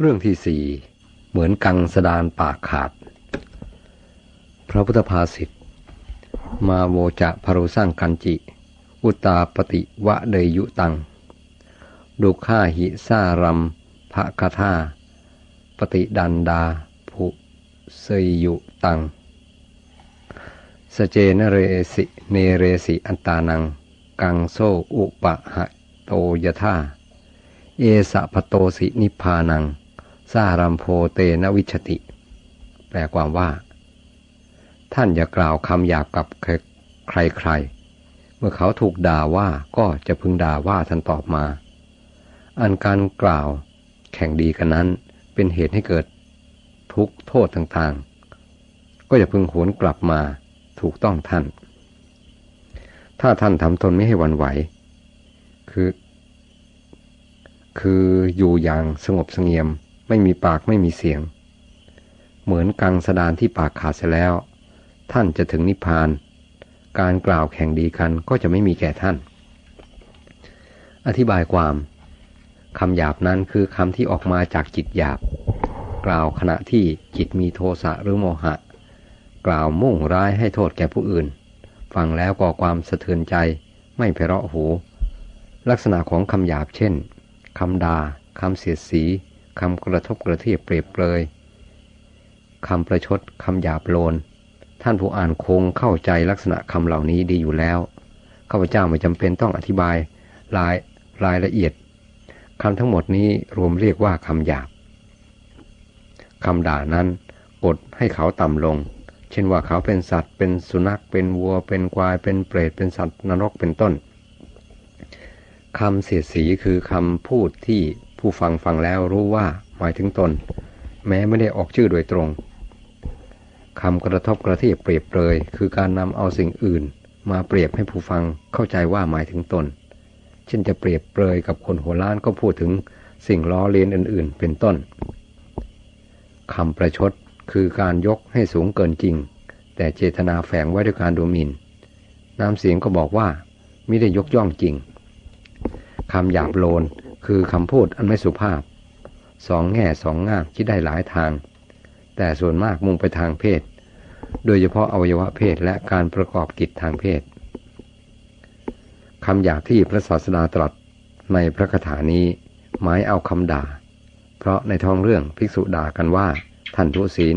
เรื่องที่สี่เหมือนกังสดานปากขาด พระพุทธภาษิตมาโวจะพรุสร้างกันจิ อุตาปฏิวะเดยยุตัง ดุข้าหิสารัมภะคาธาปฏิดันดาภุเสยยุตัง สเจนเรสิเนเรสิอันตานัง กังโซอุปะหะโตยธาเอสะพโตสินิพานัง สารัมโพเตนวิชติ แปลความว่า ท่านอย่ากล่าวคำหยาบกับใครๆ เมื่อเขาถูกด่าว่าก็จะพึงด่าว่าท่านตอบมา อันการกล่าวแข่งดีกันนั้นเป็นเหตุให้เกิดทุกโทษต่างๆ ก็อย่าพึงหวนกลับมาถูกต้องท่าน ถ้าท่านทำตนไม่ให้วันไหว คือ คืออยู่อย่างสงบสงเงียม ไม่มีปากไม่มีเสียง เหมือนกังสดานที่ปากขาดเสียแล้ว ท่านจะถึงนิพพาน การกล่าวแข่งดีกันก็จะไม่มีแก่ท่าน อธิบายความคำหยาบนั้นคือคำที่ออกมาจากจิตหยาบ กล่าวขณะที่จิตมีโทสะหรือโมหะ กล่าวมุ่งร้ายให้โทษแก่ผู้อื่น ฟังแล้วก่อความสะเทือนใจไม่ไพราะหู ลักษณะของคำหยาบเช่นคำดา่าคำเสียดสี คำกระทบกระเทียบเปรียบเปรยคำประชดคำหยาบโลน ท่านผู้อ่านคงเข้าใจลักษณะคำเหล่านี้ดีอยู่แล้วข้าพเจ้าไม่จำเป็นต้องอธิบายรายรายละเอียดคำทั้งหมดนี้รวมเรียกว่าคำหยาบคำด่านั้นกดให้เขาต่ำลง เช่นว่าเขาเป็นสัตว์ เป็นสุนัข เป็นวัว เป็นควาย เป็นเปรต เป็นสัตว์นรก เป็นต้น คำเสียดสีคือคำพูดที่ ผู้ฟังฟังแล้วรู้ว่าหมายถึงตน แม้ไม่ได้ออกชื่อโดยตรงคำกระทบกระเทียบเปรียบเปรยคือการนำเอาสิ่งอื่น มาเปรียบให้ผู้ฟังเข้าใจว่าหมายถึงตน เช่นจะเปรียบเปรยกับคนหัวล้านก็พูดถึงสิ่งล้อเลียนอื่น ๆ เป็นต้นคำประชดคือการยกให้สูงเกินจริง แต่เจตนาแฝงไว้ด้วยการดูหมิน่นน้ำเสียงก็บอกว่าไม่ได้ยกย่องจริงคำหยาบโลน คือคำพูดอันไม่สุภาพ สองแง่สองงามคิดได้หลายทาง แต่ส่วนมากมุ่งไปทางเพศ โดยเฉพาะอวัยวะเพศและการประกอบกิจทางเพศคำหยาบที่พระศาสดาตรัสในพระคาถานี้หมายเอาคำด่า เพราะในท้องเรื่องภิกษุด่ากันว่าท่านทุศีล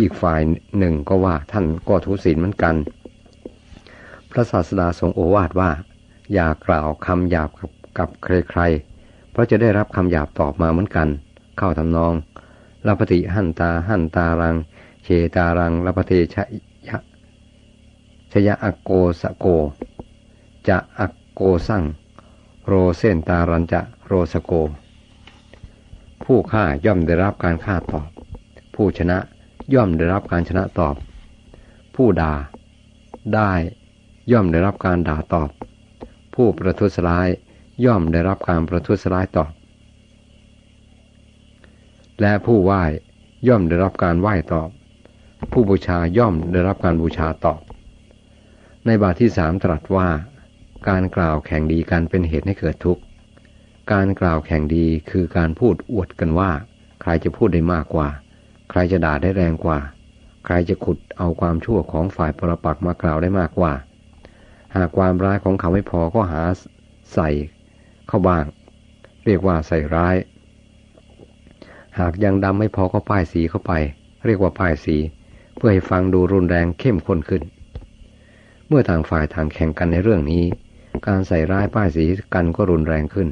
อีกฝ่ายหนึ่งก็ว่าท่านก็ทุศีลเหมือนกัน พระศาสดาทรงโอวาทว่า อย่ากล่าวคำหยาบกับ กับใครๆ เพราะจะได้รับคำหยาบตอบมาเหมือนกัน เข้าทำนองลาปฏิหันตาหันตารัง เชตารังลาปเทชยะชยะอโกสโก จะอโกสั่งโรเซนตารันจะโรสโก ผู้ฆ่าย่อมได้รับการฆ่าตอบ ผู้ชนะย่อมได้รับการชนะตอบ ผู้ด่า ได้ย่อมได้รับการด่าตอบ ผู้ประทุษร้าย ย่อมได้รับการประทุษร้ายตอบ และผู้ไหว้ย่อมได้รับการไหว้ตอบ ผู้บูชาย่อมได้รับการบูชาตอบ ในบาทที่สามตรัสว่า การกล่าวแข่งดีกันเป็นเหตุให้เกิดทุกข์ การกล่าวแข่งดีคือการพูดอวดกันว่า ใครจะพูดได้มากกว่า ใครจะด่าได้แรงกว่า ใครจะขุดเอาความชั่วของฝ่ายปรปักมากล่าวได้มากกว่า หากความร้ายของเขาไม่พอก็หาใส่ เข้าบ้าง เรียกว่าใส่ร้าย หากยังดำไม่พอก็ป้ายสีเข้าไป เรียกว่าป้ายสี เพื่อให้ฟังดูรุนแรงเข้มข้นขึ้น เมื่อต่างฝ่ายต่างแข่งกันในเรื่องนี้ การใส่ร้ายป้ายสีกันก็รุนแรงขึ้น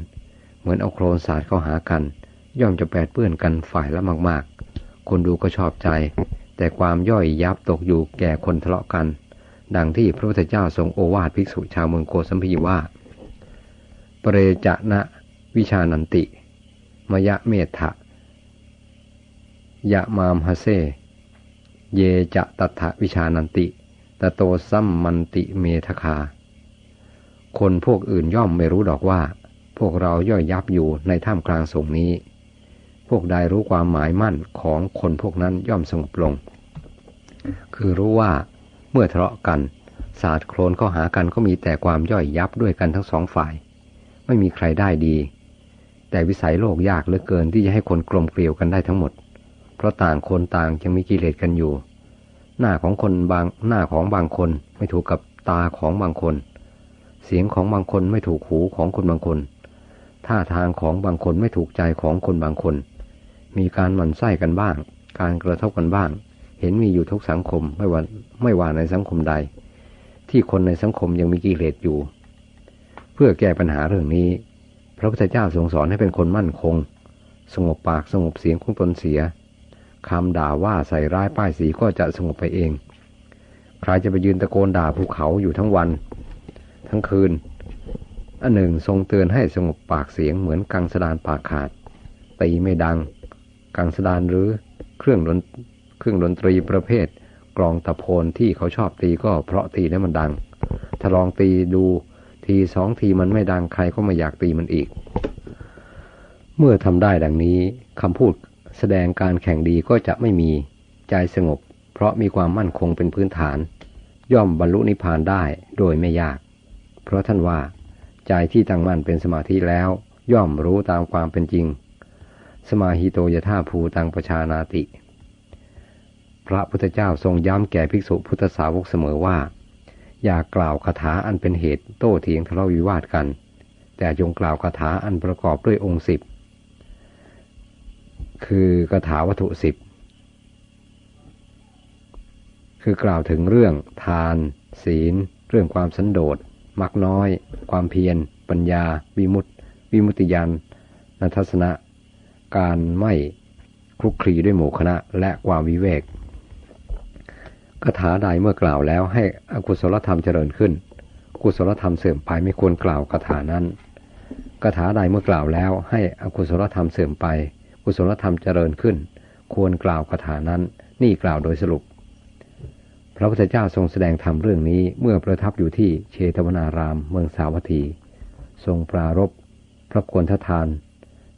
เหมือนเอาโครนสาดเข้าหากัน ย่อมจะแปดเปื้อนกันฝ่ายละมาก ๆ คนดูก็ชอบใจ แต่ความย่อยยับตกอยู่แก่คนทะเลาะกันดังที่พระพุทธเจ้าทรงโอวาทภิกษุชาวเมืองโกสัมพีว่า เรจะนะวิชานันติ มยะเมธะยะมามฮเซ เยจะตัถะวิชานันติตโตซัมมันติเมทคา คนพวกอื่นย่อมไม่รู้ดอกว่า พวกเราย่อยยับอยู่ในท่ามกลางสงนี้ พวกใดรู้ความหมายมั่นของคนพวกนั้นย่อมสงบลง คือรู้ว่าเมื่อทะเลาะกันศาสตร์โคลนเข้าหากันก็มีแต่ความย่อยยับด้วยกันทั้งสองฝ่าย ไม่มีใครได้ดี แต่วิสัยโลกยากเหลือเกินที่จะให้คนกลมเกลียวกันได้ทั้งหมด เพราะต่างคนต่างยังมีกิเลสกันอยู่ หน้าของคนบางหน้าของบางคนไม่ถูกกับตาของบางคน เสียงของบางคนไม่ถูกหูของคนบางคน ท่าทางของบางคนไม่ถูกใจของคนบางคน มีการหมั่นไส้กันบ้าง การกระทบกันบ้าง เห็นมีอยู่ทุกสังคมไม่ว่าไม่ว่าในสังคมใด ที่คนในสังคมยังมีกิเลสอยู่ เพื่อแก้ปัญหาเรื่องนี้ พระพุทธเจ้าทรงสอนให้เป็นคนมั่นคง สงบปากสงบเสียงของตนเสียคำด่าว่าใส่ร้ายป้ายสีก็จะสงบไปเอง ใครจะไปยืนตะโกนด่าภูเขาอยู่ทั้งวัน ทั้งคืน อันหนึ่งทรงเตือนให้สงบปากเสียงเหมือนกังสดานปากขาด ตีไม่ดัง กังสดานหรือเครื่องดนเครื่องดนตรีประเภท กลองตะโพนที่เขาชอบตีก็เพราะตีแล้วมันดัง ถ้าลองตีดู ทีสองทีมันไม่ดังใครก็ไม่อยากตีมันอีก เมื่อทำได้ดังนี้คำพูดแสดงการแข่งดีก็จะไม่มีใจสงบ เพราะมีความมั่นคงเป็นพื้นฐาน ย่อมบรรลุนิพพานได้โดยไม่ยาก เพราะท่านว่า ใจที่ตั้งมั่นเป็นสมาธิแล้ว ย่อมรู้ตามความเป็นจริง สมาหิโตยธาภูตังประชานาติ พระพุทธเจ้าทรงย้ำแก่ภิกษุพุทธสาวกเสมอว่า อย่ากล่าวคาถาอันเป็นเหตุโต้เถียงทะเลาะวิวาทกัน แต่จงกล่าวคาถาอันประกอบด้วยองค์สิบคือกถาวัตถุสิบคือกล่าวถึงเรื่องทาน ศีล เรื่องความสันโดษมักน้อย ความเพียร ปัญญา วิมุตติ วิมุตติยานนัทสนะ การไม่คลุกคลีด้วยหมู่คณะและความวิเวก คาถาใดเมื่อกล่าวแล้วให้อกุศลธรรมเจริญขึ้น กุศลธรรมเสื่อมไปไม่ควรกล่าวคาถานั้นคาถาใดเมื่อกล่าวแล้วให้อกุศลธรรมเสื่อมไป กุศลธรรมเจริญขึ้น ควรกล่าวคาถานั้น นี่กล่าวโดยสรุป พระพุทธเจ้าทรงแสดงธรรมเรื่องนี้เมื่อประทับอยู่ที่เชตวนารามเมืองสาวัตถี ทรงปรารบพระควรททาน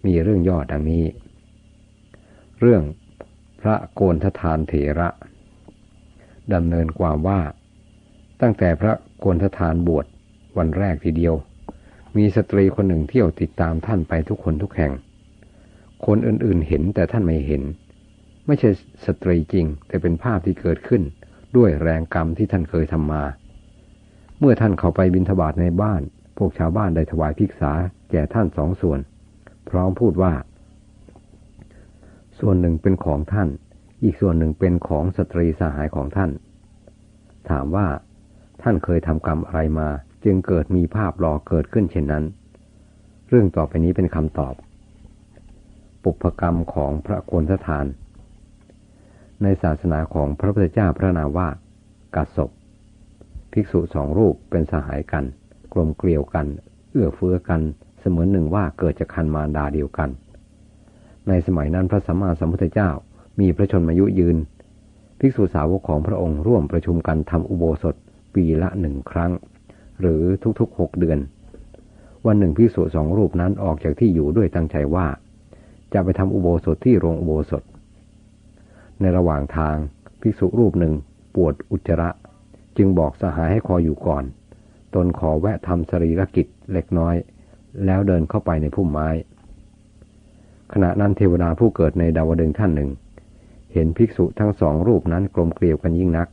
มีเรื่องย่อดังนี้ เรื่องพระโกนททานเถระ ดำเนินความว่า ตั้งแต่พระโกนททานบวชวันแรกทีเดียว มีสตรีคนหนึ่งเที่ยวติดตามท่านไปทุกคนทุกแห่ง คนอื่นๆเห็นแต่ท่านไม่เห็น ไม่ใช่สตรีจริง แต่เป็นภาพที่เกิดขึ้นด้วยแรงกรรมที่ท่านเคยทำมา เมื่อท่านเข้าไปบินทบาทในบ้าน พวกชาวบ้านได้ถวายภิกษาแก่ท่านสองส่วน พร้อมพูดว่า ส่วนหนึ่งเป็นของท่าน อีกส่วนหนึ่งเป็นของสตรีสหายของท่าน ถามว่า ท่านเคยทำกรรมอะไรมา จึงเกิดมีภาพหลอกเกิดขึ้นเช่นนั้น เรื่องต่อไปนี้เป็นคำตอบ ปุพกรรมของพระโกนททาน ในศาสนาของพระพุทธเจ้าพระนามว่ากัสศพภิกษุสองรูปเป็นสหายกัน กลมเกลียวกัน เอื้อเฟื้อกัน เสมือนหนึ่งว่าเกิดจากคันมารดาเดียวกัน ในสมัยนั้นพระสัมมาสัมพุทธเจ้า มีพระชนมายุยืน ภิกษุสาวกของพระองค์ร่วมประชุมกันทำอุโบสถปีละหนึ่งครั้ง หรือทุกๆหกเดือน วันหนึ่งภิกษุสองรูปนั้นออกจากที่อยู่ด้วยตั้งใจว่า จะไปทำอุโบสถที่โรงอุโบสถ ในระหว่างทางภิกษุรูปหนึ่งปวดอุจจาระ จึงบอกสหายให้คอยอยู่ก่อน ตนขอแวะทำสรีรกิจเล็กน้อย แล้วเดินเข้าไปในพุ่มไม้ ขณะนั้นเทวดาผู้เกิดในดาวดึงท่านหนึ่ง เห็นภิกษุทั้งสองรูปนั้นกลมเกลียวกันยิ่งนัก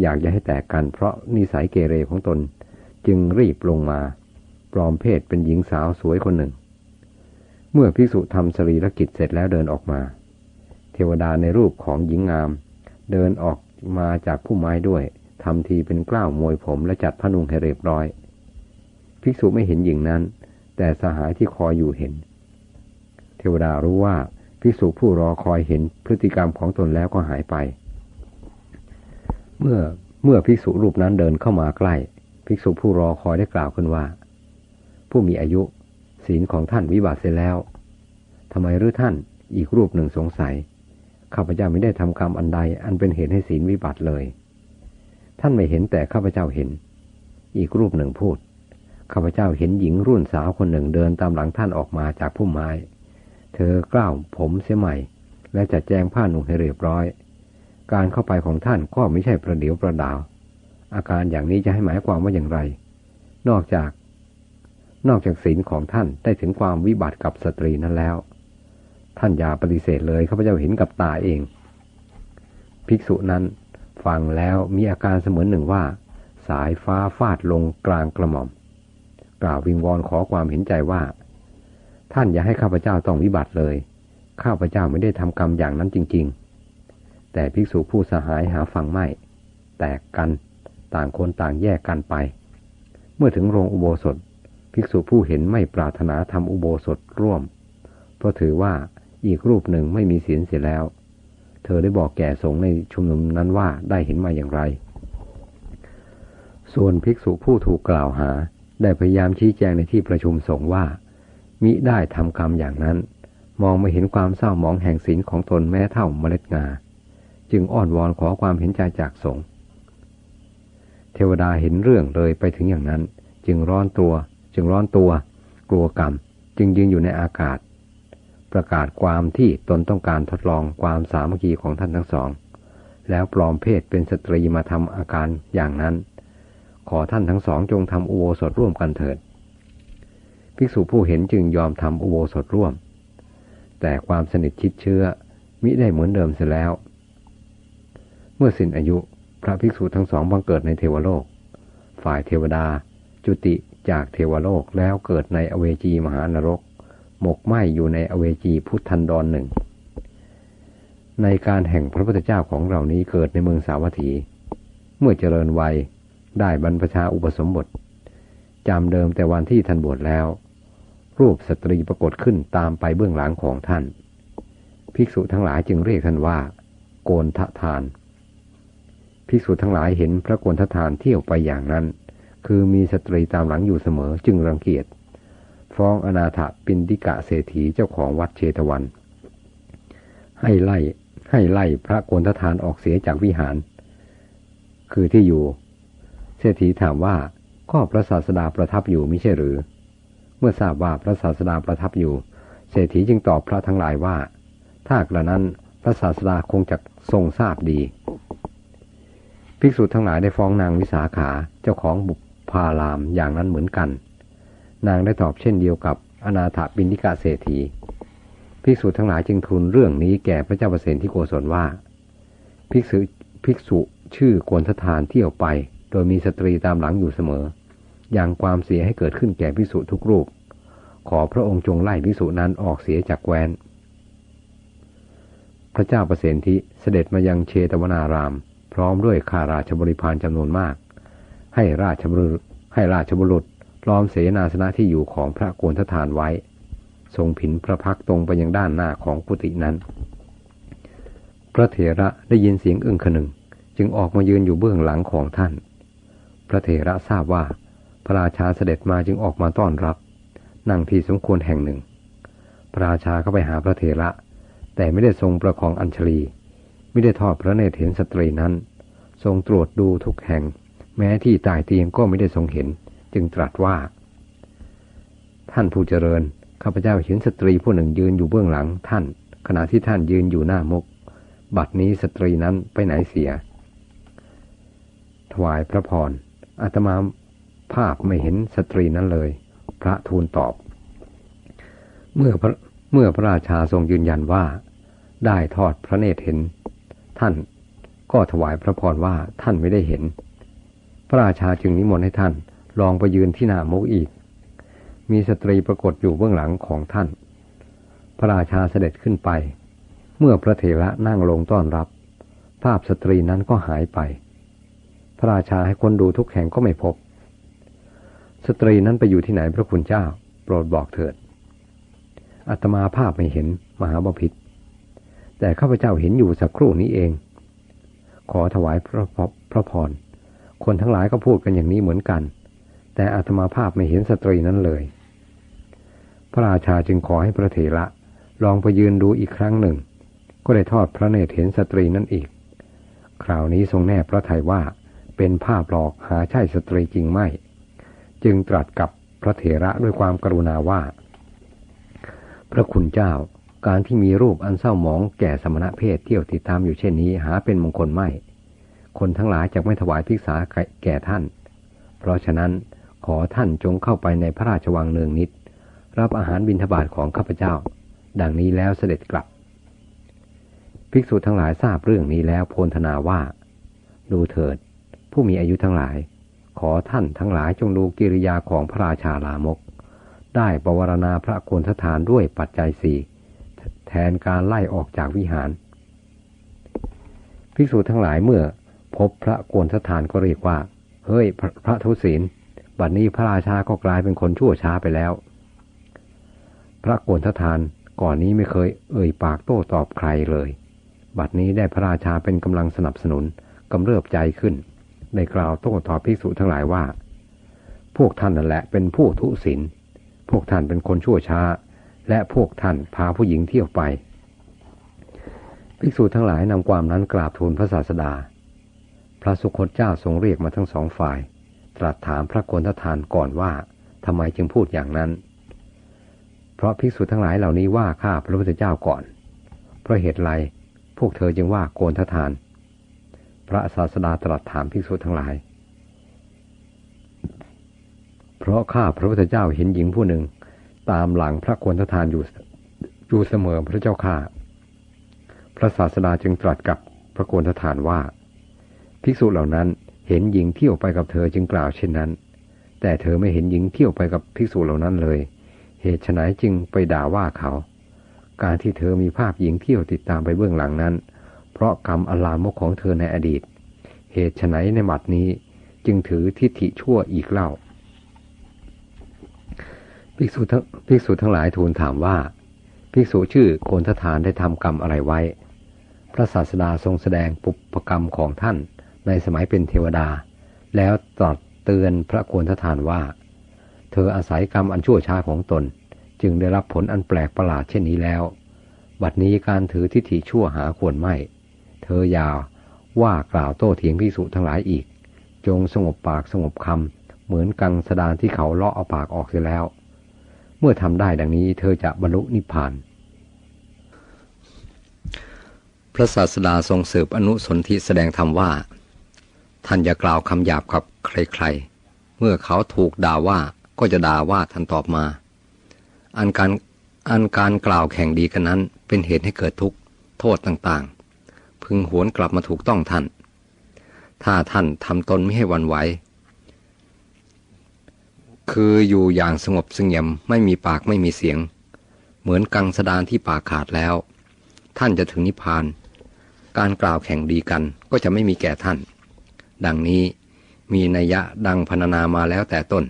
อยากจะให้แตกกันเพราะนิสัยเกเรของตน จึงรีบลงมา ปลอมเพศเป็นหญิงสาวสวยคนหนึ่ง เมื่อภิกษุทำสรีรกิจเสร็จแล้วเดินออกมา เทวดาในรูปของหญิงงาม เดินออกมาจากพุ่มไม้ด้วยทำทีเป็นกล้าวมวยผมและจัดพนุงให้เรียบร้อย ภิกษุไม่เห็นหญิงนั้น แต่สหายที่คอยอยู่เห็น เทวดารู้ว่า ภิกษุผู้รอคอยเห็นพฤติกรรมของตนแล้วก็หายไป เมื่อเมื่อภิกษุรูปนั้นเดินเข้ามาใกล้ ภิกษุผู้รอคอยได้กล่าวขึ้นว่า ผู้มีอายุศีลของท่านวิบัติเสร็จแล้วทำไมหรือท่านอีกรูปหนึ่งสงสัยข้าพเจ้าไม่ได้ทำกรรมอันใด อันเป็นเหตุให้ศีลวิบัติเลย ท่านไม่เห็นแต่ข้าพเจ้าเห็น อีกรูปหนึ่งพูดข้าพเจ้าเห็นหญิงรุ่นสาวคนหนึ่งเดินตามหลังท่านออกมาจากพุ่มไม้ เธอกล้าวผมเสียใหม่ และจัดแจงผ้าหนุ่งให้เรียบร้อย การเข้าไปของท่านก็ไม่ใช่ประเดี๋ยวประดาว อาการอย่างนี้จะให้หมายความว่าอย่างไร นอกจาก นอกจากศีลของท่านได้ถึงความวิบัติกับสตรีนั้นแล้ว ท่านอย่าปฏิเสธเลยข้าพเจ้าเห็นกับตาเอง ภิกษุนั้นฟังแล้วมีอาการเสมือนหนึ่งว่า สายฟ้าฟาดลงกลางกระหม่อม กล่าววิงวอนขอความเห็นใจว่า ท่านอย่าให้ข้าพเจ้าต้องวิบัติเลย ข้าพเจ้าไม่ได้ทำกรรมอย่างนั้นจริง ๆ แต่ภิกษุผู้สหายหาฟังไม่ แตกกันต่างคนต่างแยกกันไป เมื่อถึงโรงอุโบสถ ภิกษุผู้เห็นไม่ปรารถนาทำอุโบสถร่วม เพราะถือว่าอีกรูปหนึ่งไม่มีศีลเสียแล้ว เธอได้บอกแก่สงในชุมนุมนั้นว่าได้เห็นมาอย่างไร ส่วนภิกษุผู้ถูกกล่าวหาได้พยายามชี้แจงในที่ประชุมสงฆ์ว่า มิได้ทำกรรมอย่างนั้น มองไม่เห็นความเศร้าหมองแห่งศีลของตนแม้เท่าเมล็ดงา จึงอ้อนวอนขอความเห็นใจจากสงฆ์เทวดาเห็นเรื่องเลยไปถึงอย่างนั้น จึงร้อนตัว จึงร้อนตัว กลัวกรรม จึงยืนอยู่ในอากาศ ประกาศความที่ตนต้องการทดลองความสามัคคีของท่านทั้งสอง แล้วปลอมเพศเป็นสตรีมาทำอาการอย่างนั้น ขอท่านทั้งสองจงทำอุโบสถร่วมกันเถิด ภิกษุผู้เห็นจึงยอมทำอุโบสถร่วม แต่ความสนิทชิดเชื้อมิได้เหมือนเดิมเสียแล้ว เมื่อสิ้นอายุพระภิกษุทั้งสองบังเกิดในเทวโลก ฝ่ายเทวดา จุติจากเทวโลกแล้วเกิดในอเวจีมหานรก หมกไหมอยู่ในอเวจีพุทธันดรหนึ่ง ในการแห่งพระพุทธเจ้าของเรานี้เกิดในเมืองสาวัตถี เมื่อเจริญวัยได้บรรพชาอุปสมบทจำเดิมแต่วันที่ท่านบวชแล้ว รูปสตรีปรากฏขึ้นตามไปเบื้องหลังของท่าน ภิกษุทั้งหลายจึงเรียกท่านว่า โกนทะทาน ภิกษุทั้งหลายเห็นพระโกนทะทานเที่ยวไปอย่างนั้น คือมีสตรีตามหลังอยู่เสมอจึงรังเกียจ ฟ้องอนาถปินดิกะเศรษฐีเจ้าของวัดเชตวัน ให้ไล่ให้ไล่พระโกนทะทานออกเสียจากวิหาร คือที่อยู่ เศรษฐีถามว่าก็พระศาสดาประทับอยู่ไม่ใช่หรือ เมื่อทราบว่าพระศาสดาประทับอยู่ เศรษฐีจึงตอบพระทั้งหลายว่า ถ้ากระนั้นพระศาสดาคงจะทรงทราบดี ภิกษุทั้งหลายได้ฟ้องนางวิสาขาเจ้าของบุพารามอย่างนั้นเหมือนกัน นางได้ตอบเช่นเดียวกับอนาถบินิกาเศรษฐีภิกษุทั้งหลายจึงทูลเรื่องนี้แก่พระเจ้าประเสนที่โกศลว่า ภิกษุภิกษุชื่อโกนททานเที่ยวไป โดยมีสตรีตามหลังอยู่เสมออ ย่างความเสียให้เกิดขึ้นแก่ภิกษุทุกรูป ขอพระองค์จงไล่ภิกษุนั้นออกเสียจากแคว้น พระเจ้าประเสนทิเสด็จมายังเชตวนาราม พร้อมด้วยข้าราชบริพารจำนวนมาก ให้ราชบุรุษให้ราชบุรุษล้อมเสนาสนะที่อยู่ของพระโกนททานไว้ ทรงผินพระพักตรงไปยังด้านหน้าของกุฏินั้น พระเถระได้ยินเสียงอึ้งขนึง จึงออกมายืนอยู่เบื้องหลังของท่าน พระเถระทราบว่า พระราชาเสด็จมาจึงออกมาต้อนรับ นั่งที่สมควรแห่งหนึ่ง พระราชาเข้าไปหาพระเถระ แต่ไม่ได้ทรงประคองอัญชลี ไม่ได้ทอดพระเนตรเห็นสตรีนั้น ทรงตรวจดูทุกแห่ง แม้ที่ตายเตียงก็ไม่ได้ทรงเห็น จึงตรัสว่า ท่านผู้เจริญข้าพเจ้าเห็นสตรีผู้หนึ่งยืนอยู่เบื้องหลังท่าน ขณะที่ท่านยืนอยู่หน้ามุก บัดนี้สตรีนั้นไปไหนเสีย ถวายพระพรอาตมา ภาพไม่เห็นสตรีนั้นเลย พระทูลตอบ เมื่อพระเมื่อพระราชาทรงยืนยันว่า ได้ทอดพระเนตรเห็น ท่านก็ถวายพระพรว่าท่านไม่ได้เห็น พระราชาจึงนิมนต์ให้ท่านลองไปยืนที่หน้ามุกอีก มีสตรีปรากฏอยู่เบื้องหลังของท่าน พระราชาเสด็จขึ้นไป เมื่อพระเถระนั่งลงต้อนรับ ภาพสตรีนั้นก็หายไป พระราชาให้คนดูทุกแห่งก็ไม่พบ สตรีนั้นไปอยู่ที่ไหนพระคุณเจ้า โปรดบอกเถิดอาตมาภาพไม่เห็นมหาบพิษแต่ข้าพเจ้าเห็นอยู่สักครู่นี้เอง ขอถวายพระพระพรคนทั้งหลายก็พูดกันอย่างนี้เหมือนกัน แต่อาตมาภาพไม่เห็นสตรีนั้นเลย พระราชาจึงขอให้พระเถระลองไปยืนดูอีกครั้งหนึ่ง ก็ได้ทอดพระเนตรเห็นสตรีนั้นอีก คราวนี้ทรงแน่พระทัยว่าเป็นภาพหลอกหาใช่สตรีจริงไม่ จึงตรัสกับพระเถระด้วยความกรุณาว่า พระคุณเจ้าการที่มีรูปอันเศร้าหมองแก่สมณะเพศเที่ยวติดตามอยู่เช่นนี้หาเป็นมงคลไม่ คนทั้งหลายจะไม่ถวายภิกษาแก่ท่าน เพราะฉะนั้นขอท่านจงเข้าไปในพระราชวังเนืองนิด รับอาหารบิณฑบาตของข้าพเจ้า ดังนี้แล้วเสด็จกลับ ภิกษุทั้งหลายทราบเรื่องนี้แล้วโพลธนาว่า ดูเถิด ผู้มีอายุทั้งหลาย ขอท่านทั้งหลายจงดูกิริยาของพระราชาลามก ได้ประวรณาพระโกนทฐานด้วยปัจจัยสี่แทนการไล่ออกจากวิหาร ภิกษุทั้งหลายเมื่อพบพระโกนทฐานก็เรียกว่า เฮ้ยพระพระทุศีลบัดนี้พระราชาก็กลายเป็นคนชั่วช้าไปแล้ว พระโกนทฐานก่อนนี้ไม่เคยเอ่ยปากโต้ตอบใครเลย บัดนี้ได้พระราชาเป็นกำลังสนับสนุนกำเริบใจขึ้น ได้กล่าวโต้ตอบภิกษุทั้งหลายว่า พวกท่านนั่นแหละเป็นผู้ทุศีลพวกท่านเป็นคนชั่วช้า และพวกท่านพาผู้หญิงเที่ยวไป ภิกษุทั้งหลายนำความนั้นกราบทูลพระศาสดา พระสุคตเจ้าทรงเรียกมาทั้งสองฝ่าย ตรัสถามพระโกนทฐานก่อนว่าทำไมจึงพูดอย่างนั้น เพราะภิกษุทั้งหลายเหล่านี้ว่าข้าพระพุทธเจ้าก่อน เพราะเหตุไรพวกเธอจึงว่าโกนทฐาน พระศาสดาตรัสถามภิกษุทั้งหลาย เพราะข้าพระพุทธเจ้าเห็นหญิงผู้หนึ่ง ตามหลังพระโกนทฐานอยู่อยู่เสมอพระเจ้าข้าพระศาสดาจึงตรัสกับพระโกนทฐานว่า ภิกษุเหล่านั้นเห็นหญิงเที่ยวไปกับเธอจึงกล่าวเช่นนั้น แต่เธอไม่เห็นหญิงเที่ยวไปกับภิกษุเหล่านั้นเลย เหตุไฉนจึงไปด่าว่าเขา การที่เธอมีภาพหญิงเที่ยวติดตามไปเบื้องหลังนั้น เพราะกรรมอลามกของเธอในอดีต เหตุไฉนในหมัดนี้จึงถือทิฏฐิชั่วอีกเล่า ภิกษุทั้งภิกษุทั้งหลายทูลถามว่า ภิกษุชื่อโกนทฐานได้ทำกรรมอะไรไว้ พระศาสดาทรงแสดงปุปกรรมของท่านในสมัยเป็นเทวดา แล้วตรัสเตือนพระโกนทฐานว่า เธออาศัยกรรมอันชั่วช้าของตน จึงได้รับผลอันแปลกประหลาดเช่นนี้แล้ว บัดนี้การถือทิฏฐิชั่วหาควรไม่ เธออย่าว่ากล่าวโต้เถียงพิสุทั้งหลายอีก จงสงบปากสงบคำเหมือนกังสดานที่เขาเลาะเอาปากออกเสียแล้ว เมื่อทำได้ดังนี้เธอจะบรรลุนิพพาน พระศาสดาทรงสืบอนุสนธิแสดงธรรมว่า ท่านอย่ากล่าวคำหยาบกับใครๆ เมื่อเขาถูกด่าว่าก็จะด่าว่าท่านตอบมา อันการอันการกล่าวแข่งดีกันนั้นเป็นเหตุให้เกิดทุกข์โทษต่างๆ พึงหวนกลับมาถูกต้องท่าน ถ้าท่านทำตนไม่ให้วันไหว คืออยู่อย่างสงบสงี่ยมไม่มีปากไม่มีเสียง เหมือนกังสดานที่ปากขาดแล้ว ท่านจะถึงนิพพาน การกล่าวแข่งดีกันก็จะไม่มีแก่ท่าน ดังนี้มีนัยยะดังพรรณนามาแล้วแต่ต้น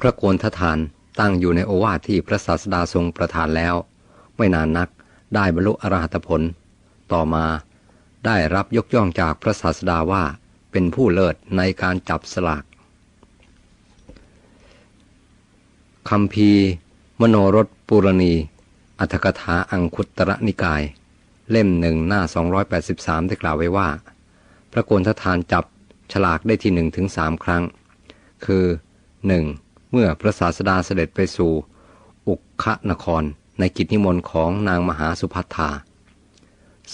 พระโกนทฐานตั้งอยู่ในโอวาทที่พระศาสดาทรงประทานแล้ว ไม่นานนักได้บรรลุอรหัตผล ต่อมาได้รับยกย่องจากพระศาสดาว่าเป็นผู้เลิศในการจับสลากคำพีมโนรสปุรณี อัตถกถาอังคุตรนิกาย เล่มหนึ่งหน้า 283 ได้กล่าวไว้ว่า พระโกนทฐานจับฉลากได้ที่หนึ่งถึงสามครั้ง คือ 1. เมื่อพระศาสดาเสด็จไปสู่ อุกคะนคร ในกิจนิมนต์ของนางมหาสุพัทธา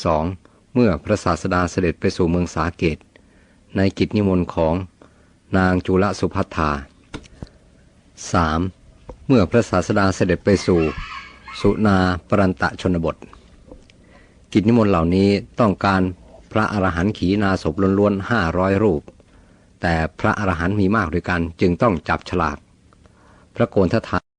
2. เมื่อพระศาสดาเสด็จไปสู่เมืองสาเกต ในกิจนิมนต์ของนางจุลสุพัทธา 3. เมื่อพระศาสดาเสด็จไปสู่ สุนาปรันตะชนบท กิจนิมนต์เหล่านี้ต้องการพระอรหันต์ขีณาศพล้วนๆห้าร้อยรูป แต่พระอรหันต์มีมากด้วยกันจึงต้องจับฉลาก พระโกนทฐาน